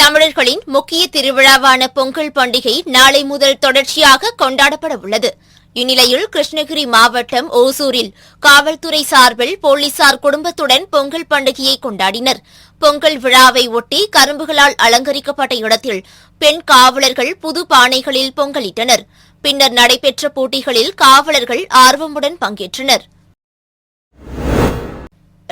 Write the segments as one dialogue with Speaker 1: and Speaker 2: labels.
Speaker 1: தமிழர்களின் முக்கிய திருவிழாவான பொங்கல் பண்டிகை நாளை முதல் தொடர்ச்சியாக கொண்டாடப்பட உள்ளது. இந்நிலையில் கிருஷ்ணகிரி மாவட்டம் ஓசூரில் காவல்துறை சார்பில் போலீசார் குடும்பத்துடன் பொங்கல் பண்டிகையை கொண்டாடினர். பொங்கல் விழாவை ஒட்டி கரும்புகளால் அலங்கரிக்கப்பட்ட இடத்தில் பெண் காவலர்கள் புது பானைகளில் பொங்கலிட்டனர். பின்னர் நடைபெற்ற போட்டிகளில் காவலர்கள் ஆர்வமுடன் பங்கேற்றனர்.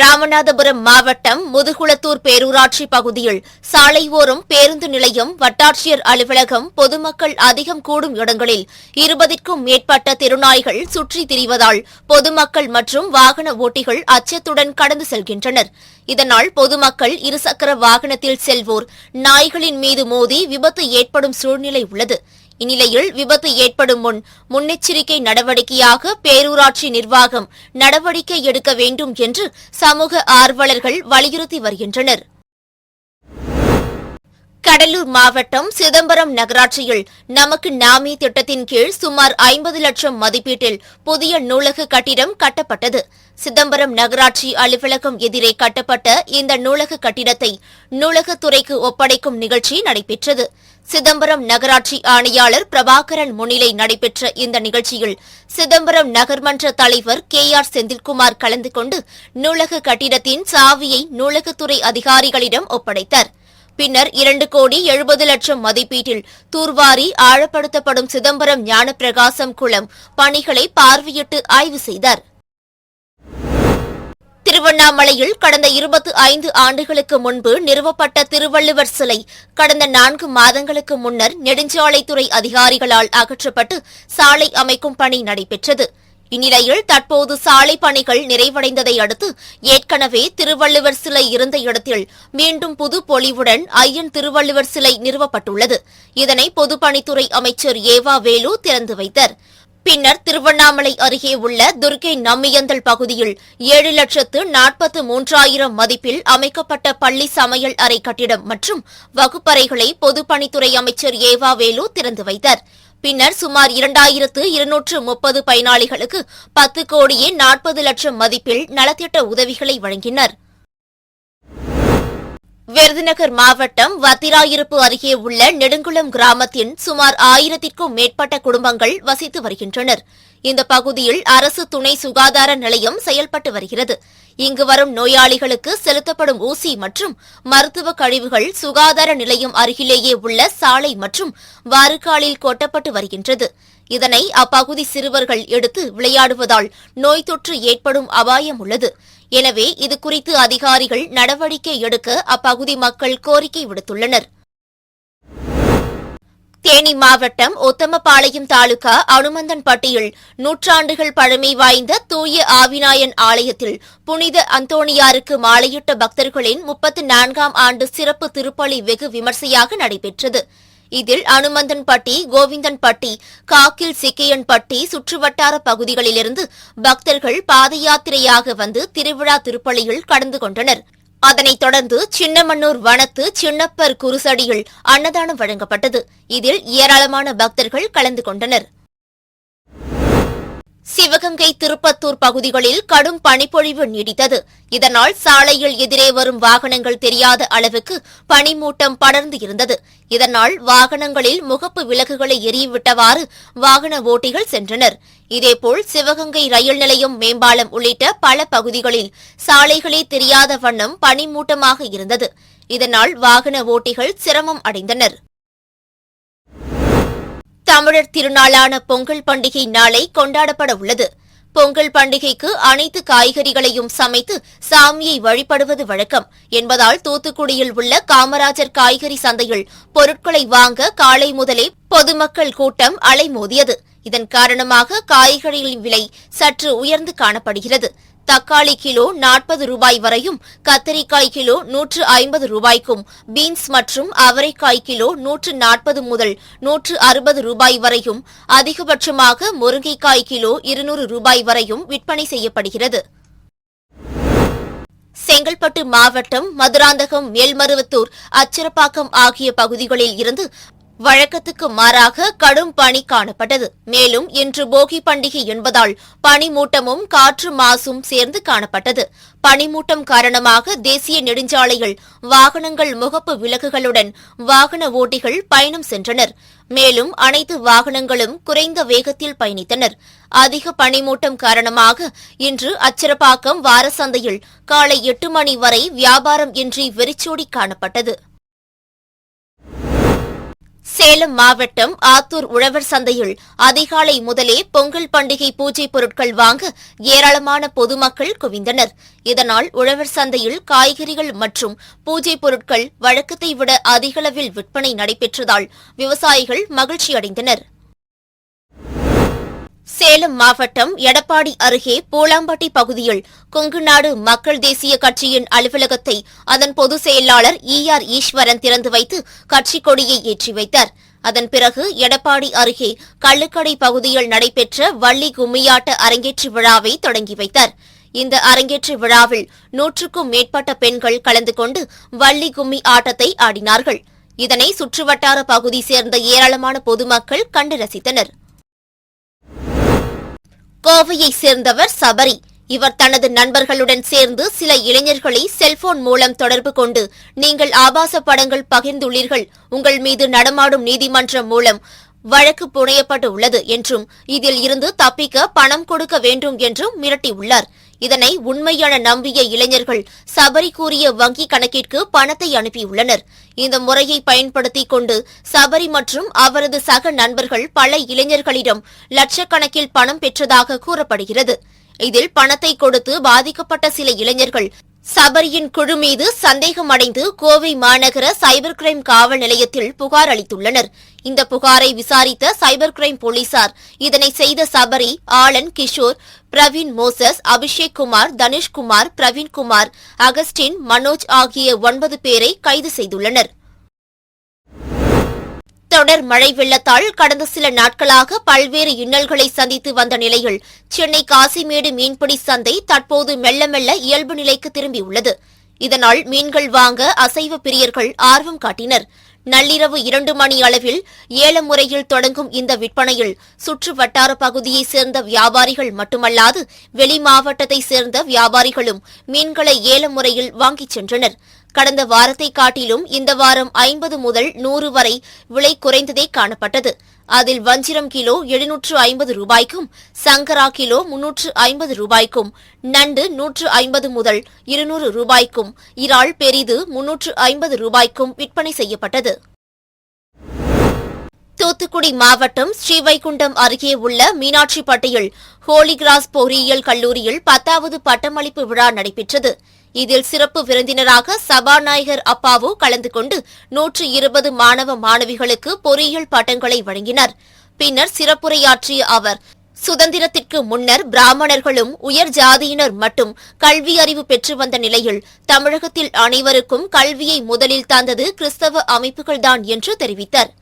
Speaker 1: ராமநாதபுரம் மாவட்டம் முதுகுளத்தூர் பேரூராட்சி பகுதியில் சாலை ஓரம் பேருந்து நிலையம் வட்டாட்சியர் அலுவலகம் பொதுமக்கள் அதிகம் கூடும் இடங்களில் இருபதிற்கும் மேற்பட்ட திருநாய்கள் சுற்றித் திரிவதால் பொதுமக்கள் மற்றும் வாகன ஓட்டிகள் அச்சத்துடன் கடந்து செல்கின்றனர். இதனால் பொதுமக்கள் இருசக்கர வாகனத்தில் செல்வோர் நாய்களின் மீது மோதி விபத்து ஏற்படும் சூழ்நிலை உள்ளது. இந்நிலையில் விபத்து ஏற்படும் முன் முன்னெச்சரிக்கை நடவடிக்கையாக பேரூராட்சி நிர்வாகம் நடவடிக்கை எடுக்க வேண்டும் என்று சமூக ஆர்வலர்கள் வலியுறுத்தி வருகின்றனர். கடலூர் மாவட்டம் சிதம்பரம் நகராட்சியில் நமக்கு நாமே திட்டத்தின் கீழ் சுமார் ஐம்பது லட்சம் மதிப்பீட்டில் புதிய நூலக கட்டிடம் கட்டப்பட்டது. சிதம்பரம் நகராட்சி அலுவலகம் எதிரே கட்டப்பட்ட இந்த நூலக கட்டிடத்தை நூலகத்துறைக்கு ஒப்படைக்கும் நிகழ்ச்சி நடைபெற்றது. சிதம்பரம் நகராட்சி ஆணையாளர் பிரபாகரன் முன்னிலை நடைபெற்ற இந்த நிகழ்ச்சியில் சிதம்பரம் நகர்மன்ற தலைவர் கே ஆர் செந்தில்குமார் கலந்து கொண்டு நூலக கட்டிடத்தின் சாவியை நூலகத்துறை அதிகாரிகளிடம் ஒப்படைத்தார். பின்னர் இரண்டு கோடி எழுபது லட்சம் மதிப்பீட்டில் தூர்வாரி ஆழப்படுத்தப்படும் சிதம்பரம் ஞானப்பிரகாசம் குளம் பணிகளை பார்வையிட்டு ஆய்வு செய்தார். திருவண்ணாமலையில் கடந்த இருபத்தி ஐந்து ஆண்டுகளுக்கு முன்பு நிறுவப்பட்ட திருவள்ளுவர் சிலை கடந்த நான்கு மாதங்களுக்கு முன்னர் நெடுஞ்சாலைத்துறை அதிகாரிகளால் அகற்றப்பட்டு சாலை அமைக்கும் பணி நடைபெற்றது. இந்நிலையில் தற்போது சாலை பணிகள் நிறைவடைந்ததை அடுத்து ஏற்கனவே திருவள்ளுவர் சிலை இருந்த இடத்தில் மீண்டும் புது பொலிவுடன் ஐயன் திருவள்ளுவர் சிலை நிறுவப்பட்டுள்ளது. இதனை பொதுப்பணித்துறை அமைச்சர் ஏவா வேலு திறந்து வைத்தார். பின்னர் திருவண்ணாமலை அருகே உள்ள துர்கை நம்மியந்தல் பகுதியில் ஏழு லட்சத்து நாற்பத்து மூன்றாயிரம் மதிப்பில் அமைக்கப்பட்ட பள்ளி சமையல் அறை கட்டிடம் மற்றும் வகுப்பறைகளை பொதுப்பணித்துறை அமைச்சர் ஏவா வேலு திறந்து வைத்தார். பின்னர் சுமார் இரண்டாயிரத்து இருநூற்று முப்பது பயனாளிகளுக்கு பத்து கோடியே நாற்பது லட்சம் மதிப்பில் நலத்திட்ட உதவிகளை வழங்கினர். விருதுநகர் மாவட்டம் வத்திராயிருப்பு அருகே உள்ள நெடுங்குளம் கிராமத்தின் சுமார் ஆயிரத்திற்கும் மேற்பட்ட குடும்பங்கள் வசித்து வருகின்றனர். இந்த பகுதியில் அரசு துணை சுகாதார நிலையம் செயல்பட்டு வருகிறது. இங்கு வரும் நோயாளிகளுக்கு செலுத்தப்படும் ஊசி மற்றும் மருத்துவ கழிவுகள் சுகாதார நிலையம் அருகிலேயே உள்ள சாலை மற்றும் வாறுகாலில் கொட்டப்பட்டு வருகின்றது. இதனை அப்பகுதி சிறுவர்கள் எடுத்து விளையாடுவதால் நோய் தொற்று ஏற்படும் அபாயம் உள்ளது. எனவே இதுகுறித்து அதிகாரிகள் நடவடிக்கை எடுக்க அப்பகுதி மக்கள் கோரிக்கை விடுத்துள்ளனர். தேனி மாவட்டம் ஒத்தமபாளையம் தாலுகா அனுமந்தன்பட்டியில் நூற்றாண்டுகள் பழமை வாய்ந்த தூய ஆவிநாயன் ஆலயத்தில் புனித அந்தோணியாருக்கு மாலையிட்ட பக்தர்களின் முப்பத்து நான்காம் ஆண்டு சிறப்பு திருப்பலி வெகு விமர்சையாக நடைபெற்றது. இதில் அனுமந்தன்பட்டி கோவிந்தன்பட்டி காக்கில் சிக்கையன்பட்டி சுற்றுவட்டார பகுதிகளிலிருந்து பக்தர்கள் பாத யாத்திரையாக வந்து திருவிழா திருப்பலியில் கலந்து கொண்டனர். அதனைத் தொடர்ந்து சின்னமன்னூர் வனத்து சின்னப்பர் குருசடியில் அன்னதானம் வழங்கப்பட்டது. இதில் ஏராளமான பக்தர்கள் கலந்து கொண்டனர். சிவகங்கை திருப்பத்தூர் பகுதிகளில் கடும் பனிப்பொழிவு நீடித்தது. இதனால் சாலையில் எதிரே வரும் வாகனங்கள் தெரியாத அளவுக்கு பனிமூட்டம் படர்ந்து இருந்தது. இதனால் வாகனங்களில் முகப்பு விளக்குகளை எரிவிட்டவாறு வாகன ஓட்டிகள் சென்றனர். இதேபோல் சிவகங்கை ரயில் நிலையம் மேம்பாலம் உள்ளிட்ட பல பகுதிகளில் சாலைகளே தெரியாத வண்ணம் பனிமூட்டமாக இருந்தது. இதனால் வாகன ஓட்டிகள் சிரமம் அடைந்தனர். தமிழர் திருநாளான பொங்கல் பண்டிகை நாளை கொண்டாடப்பட உள்ளது. பொங்கல் பண்டிகைக்கு அனைத்து காய்கறிகளையும் சமைத்து சாமியை வழிபடுவது வழக்கம். என்பதால் தூத்துக்குடியில் உள்ள காமராஜர் காய்கறி சந்தையில் பொருட்களை வாங்க காலை முதலே பொதுமக்கள் கூட்டம் அலைமோதியது. இதன் காரணமாக காய்கறிகளின் விலை சற்று உயர்ந்து காணப்படுகிறது. தக்காளி கிலோ நாற்பது ரூபாய் வரையும் கத்தரிக்காய் கிலோ நூற்று ஐம்பது ரூபாய்க்கும் பீன்ஸ் மற்றும் அவரைக்காய் கிலோ நூற்று நாற்பது முதல் நூற்று அறுபது ரூபாய் வரையும் அதிகபட்சமாக முருங்கைக்காய் கிலோ இருநூறு ரூபாய் வரையும் விற்பனை செய்யப்படுகிறது. செங்கல்பட்டு மாவட்டம் மதுராந்தகம் மேல்மருவத்தூர் அச்சிறப்பாக்கம் ஆகிய பகுதிகளில் இருந்து வழக்கத்துக்கு மாறாக கடும் பனி காணப்பட்டது. மேலும் இன்று போகி பண்டிகை என்பதால் பனிமூட்டமும் காற்று மாசும் சேர்ந்து காணப்பட்டது. பனிமூட்டம் காரணமாக தேசிய நெடுஞ்சாலையில் வாகனங்கள் முகப்பு விலகுகளுடன் வாகன ஓட்டிகள் பயணம் சென்றனர். மேலும் அனைத்து வாகனங்களும் குறைந்த வேகத்தில் பயணித்தனர். அதிக பனிமூட்டம் காரணமாக இன்று அச்சரப்பாக்கம் வாரசந்தையில் காலை எட்டு மணி வரை வியாபாரம் இன்றி வெறிச்சோடி காணப்பட்டது. சேலம் மாவட்டம் ஆத்தூர் உழவர் சந்தையில் அதிகாலை முதலே பொங்கல் பண்டிகை பூஜை பொருட்கள் வாங்க ஏராளமான பொதுமக்கள் குவிந்தனர். இதனால் உழவர் சந்தையில் காய்கறிகள் மற்றும் பூஜை பொருட்கள் வழக்கத்தை விட அதிகளவில் விற்பனை நடைபெற்றதால் விவசாயிகள் மகிழ்ச்சியடைந்தனர். சேலம் மாவட்டம் எடப்பாடி அருகே பூலாம்பட்டி பகுதியில் கொங்குநாடு மக்கள் தேசிய கட்சியின் அலுவலகத்தை அதன் பொதுச் செயலாளர் இ ஆர் ஈஸ்வரன் திறந்து வைத்து கட்சிக் கொடியை ஏற்றி வைத்தார். அதன் பிறகு எடப்பாடி அருகே கள்ளுக்கடை பகுதியில் நடைபெற்ற வள்ளி கும்மியாட்ட அரங்கேற்று விழாவை தொடங்கி வைத்தார். இந்த அரங்கேற்று விழாவில் நூற்றுக்கும் மேற்பட்ட பெண்கள் கலந்து கொண்டு வள்ளி கும்மி ஆட்டத்தை ஆடினார்கள். இதனை சுற்றுவட்டார பகுதி சேர்ந்த ஏராளமான பொதுமக்கள் கண்டு ரசித்தனர். கோவையைச் சேர்ந்தவர் சபரி. இவர் தனது நண்பர்களுடன் சேர்ந்து சில இளைஞர்களை செல்போன் மூலம் தொடர்பு கொண்டு நீங்கள் ஆபாச படங்கள் பகிர்ந்துள்ளீர்கள். உங்கள் மீது நடமாடும் நீதிமன்றம் மூலம் வழக்கு புனையப்பட்டு உள்ளது என்றும் இதில் இருந்து தப்பிக்க பணம் கொடுக்க வேண்டும் என்றும் மிரட்டியுள்ளார். இதனை உண்மையான நம்பிய இளைஞர்கள் சபரி கூறிய வங்கி கணக்கிற்கு பணத்தை அனுப்பியுள்ளனர். இந்த முறையை பயன்படுத்திக் கொண்டு சபரி மற்றும் அவரது சக நண்பர்கள் பல இளைஞர்களிடம் லட்சக்கணக்கில் பணம் பெற்றதாக கூறப்படுகிறது. இதில் பணத்தை கொடுத்து பாதிக்கப்பட்ட சில இளைஞர்கள் சபரியின் குழு மீது சந்தேகமடைந்து கோவை மாநகர சைபர் கிரைம் காவல் நிலையத்தில் புகார் அளித்துள்ளனர். இந்த புகாரை விசாரித்த சைபர் கிரைம் போலீசார் இதனை செய்த Sabari Alan Kishore Praveen Moses Abhishek Kumar Dhanushkumar Praveenkumar Augustine Manoj ஆகிய ஒன்பது பேரை கைது செய்துள்ளனர். தொடர் மழை வெள்ளத்தால் கடந்த சில நாட்களாக பல்வேறு இன்னல்களை சந்தித்து வந்த நிலையில் சென்னை காசிமேடு மீன்பிடி சந்தை தற்போது மெல்ல மெல்ல இயல்பு நிலைக்கு திரும்பியுள்ளது. இதனால் மீன்கள் வாங்க அசைவ பிரியர்கள் ஆர்வம் காட்டினர். நள்ளிரவு இரண்டு மணி அளவில் ஏல முறையில் தொடங்கும் இந்த விற்பனையில் சுற்று வட்டார பகுதியைச் சேர்ந்த வியாபாரிகள் மட்டுமல்லாது வெளி மாவட்டத்தைச் சேர்ந்த வியாபாரிகளும் மீன்களை ஏல முறையில் வாங்கிச் சென்றனர். கடந்த வாரத்தை காட்டிலும் இந்த வாரம் ஐம்பது முதல் நூறு வரை விலை குறைந்ததே காணப்பட்டது. அதில் வஞ்சிரம் கிலோ எழுநூற்று ஐம்பது ரூபாய்க்கும் சங்கரா கிலோ முன்னூற்று ஐம்பது ரூபாய்க்கும் நண்டு நூற்று ஐம்பது முதல் இருநூறு ரூபாய்க்கும் இறால் பெரிது முன்னூற்று ஐம்பது ரூபாய்க்கும் விற்பனை செய்யப்பட்டது. தூத்துக்குடி மாவட்டம் ஸ்ரீவைகுண்டம் அருகே உள்ள மீனாட்சிப்பட்டியில் ஹோலிகிராஸ் பொறியியல் கல்லூரியில் பத்தாவது பட்டமளிப்பு விழா நடைபெற்றது. இதில் சிறப்பு விருந்தினராக சபாநாயகர் அப்பாவு கலந்து கொண்டு நூற்று இருபது மாணவ மாணவிகளுக்கு பொறியியல் பட்டங்களை வழங்கினார். பின்னர் சிறப்புரையாற்றிய அவர் சுதந்திரத்திற்கு முன்னர் பிராமணர்களும் உயர் ஜாதியினர் மட்டும் கல்வி அறிவு பெற்று வந்த நிலையில் தமிழகத்தில் அனைவருக்கும் கல்வியை முதலில் தந்தது கிறிஸ்தவ அமைப்புகள்தான் என்று தெரிவித்தார்.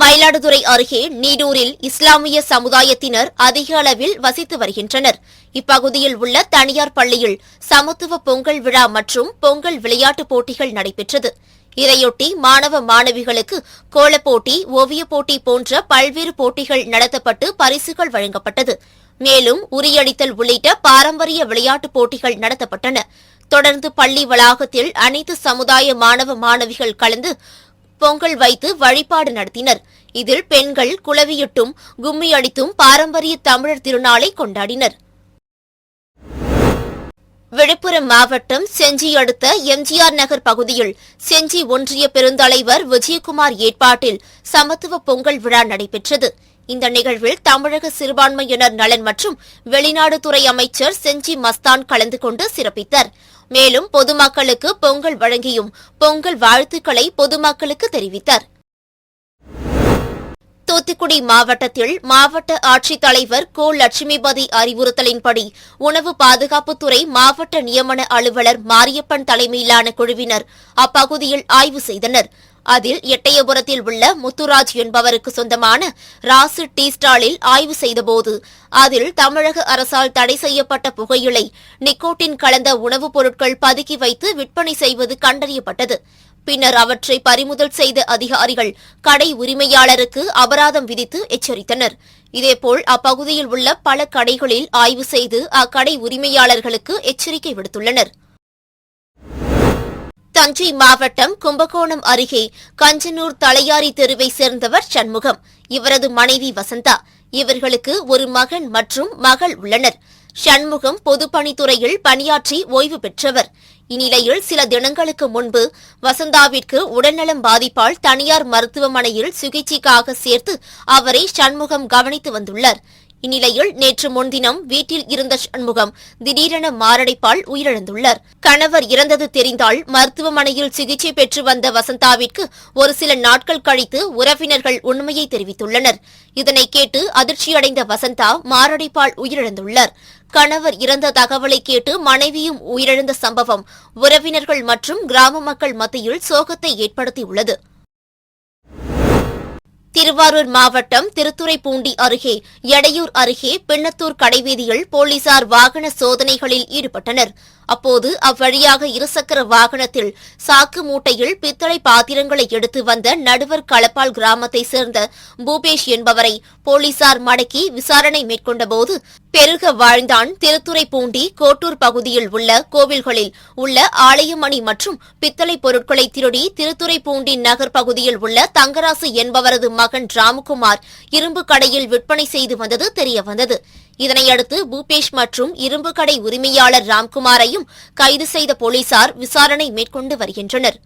Speaker 1: மயிலாடுதுறை அருகே நீடூரில் இஸ்லாமிய சமுதாயத்தினர் அதிக அளவில் வசித்து வருகின்றனர். இப்பகுதியில் உள்ள தனியார் பள்ளியில் சமத்துவ பொங்கல் விழா மற்றும் பொங்கல் விளையாட்டுப் போட்டிகள் நடைபெற்றது. இதையொட்டி மாணவ மாணவிகளுக்கு கோலப்போட்டி ஓவியப் போட்டி போன்ற பல்வேறு போட்டிகள் நடத்தப்பட்டு பரிசுகள் வழங்கப்பட்டது. மேலும் உரியடித்தல் உள்ளிட்ட பாரம்பரிய விளையாட்டுப் போட்டிகள் நடத்தப்பட்டன. தொடர்ந்து பள்ளி வளாகத்தில் அனைத்து சமுதாய மாணவ மாணவிகள் கலந்து பொங்கல் வைத்து வழிபாடு நடத்தினர். இதில் பெண்கள் குளவியிட்டும் கும்மி அடித்தும் பாரம்பரிய தமிழர் திருநாளை கொண்டாடினர். விழுப்புரம் மாவட்டம் செஞ்சி அடுத்த எம்ஜிஆர் நகர் பகுதியில் செஞ்சி ஒன்றிய பெருந்தலைவர் விஜயகுமார் ஏற்பாட்டில் சமத்துவ பொங்கல் விழா நடைபெற்றது. இந்த நிகழ்வில் தமிழக சிறுபான்மையினர் நலன் மற்றும் வெளிநாடு துறை அமைச்சர் செஞ்சி மஸ்தான் கலந்து கொண்டு சிறப்பித்தார். மேலும் பொதுமக்களுக்கு பொங்கல் வழங்கியும் பொங்கல் வாழ்த்துக்களை பொதுமக்களுக்கு தெரிவித்தார். தூத்துக்குடி மாவட்டத்தில் மாவட்ட ஆட்சித்தலைவர் கோ லட்சுமிபதி அறிவுறுத்தலின்படி உணவு பாதுகாப்புத்துறை மாவட்ட நியமன அலுவலர் மாரியப்பன் தலைமையிலான குழுவினர் அப்பகுதியில் ஆய்வு செய்தனர். அதில் எட்டயபுரத்தில் உள்ள முத்துராஜ் என்பவருக்கு சொந்தமான ராசு டீ ஸ்டாலில் ஆய்வு செய்தபோது அதில் தமிழக அரசால் தடை செய்யப்பட்ட புகையிலை நிக்கோட்டின் கலந்த உணவுப் பொருட்கள் பதுக்கி வைத்து விற்பனை செய்வது கண்டறியப்பட்டது. பின்னர் அவற்றை பறிமுதல் செய்த அதிகாரிகள் கடை உரிமையாளருக்கு அபராதம் விதித்து எச்சரித்தனர். இதேபோல் அப்பகுதியில் உள்ள பல கடைகளில் ஆய்வு செய்து அக்கடை உரிமையாளர்களுக்கு எச்சரிக்கை விடுத்துள்ளனர். தஞ்சை மாவட்டம் கும்பகோணம் அருகே கஞ்சனூர் தலையாரி தெருவை சேர்ந்தவர் சண்முகம். இவரது மனைவி வசந்தா. இவர்களுக்கு ஒரு மகன் மற்றும் மகள் உள்ளனர். சண்முகம் பொதுப்பணித்துறையில் பணியாற்றி ஓய்வு பெற்றவர். இந்நிலையில் சில தினங்களுக்கு முன்பு வசந்தாவிற்கு உடல்நலம் பாதிப்பால் தனியார் மருத்துவமனையில் சிகிச்சைக்காக சேர்த்து அவரை சண்முகம் கவனித்து வந்துள்ளார். இந்நிலையில் நேற்று முன்தினம் வீட்டில் இருந்த சண்முகம் திடீரென மாரடைப்பால் உயிரிழந்துள்ளார். கணவர் இறந்தது தெரிந்தால் மருத்துவமனையில் சிகிச்சை பெற்று வந்த வசந்தாவிற்கு ஒரு சில நாட்கள் கழித்து உறவினர்கள் உண்மையை தெரிவித்துள்ளனர். இதனை கேட்டு அதிர்ச்சியடைந்த வசந்தா மாரடைப்பால் உயிரிழந்துள்ளார். கணவர் இறந்த தகவலை கேட்டு மனைவியும் உயிரிழந்த சம்பவம் உறவினர்கள் மற்றும் கிராம மக்கள் மத்தியில் சோகத்தை ஏற்படுத்தியுள்ளது. திருவாரூர் மாவட்டம் திருத்துறைப்பூண்டி அருகே எடையூர் அருகே பின்னத்தூர் கடைவீதியில் போலீசார் வாகன சோதனைகளில் ஈடுபட்டனர். அப்போது அவ்வழியாக இருசக்கர வாகனத்தில் சாக்கு மூட்டையில் பித்தளை பாத்திரங்களை எடுத்து வந்த நடுவர் களப்பால் கிராமத்தைச் சேர்ந்த பூபேஷ் என்பவரை போலீசார் மடக்கி விசாரணை மேற்கொண்டபோது பெருக வாழ்ந்தான் திருத்துறை பூண்டி கோட்டூர் பகுதியில் உள்ள கோவில்களில் உள்ள ஆலயமணி மற்றும் பித்தளை பொருட்களை திருடி திருத்துறை பூண்டி நகர் பகுதியில் உள்ள தங்கராசு என்பவரது மகன் ராமகுமார் இரும்பு கடையில் விற்பனை செய்து வந்தது தெரியவந்தது இதனையடுத்து பூபேஷ் மற்றும் இரும்பு கடை உரிமையாளர் ராம்குமாரையும் கைது செய்த போலீசார் விசாரணை மேற்கொண்டு வருகின்றனர்.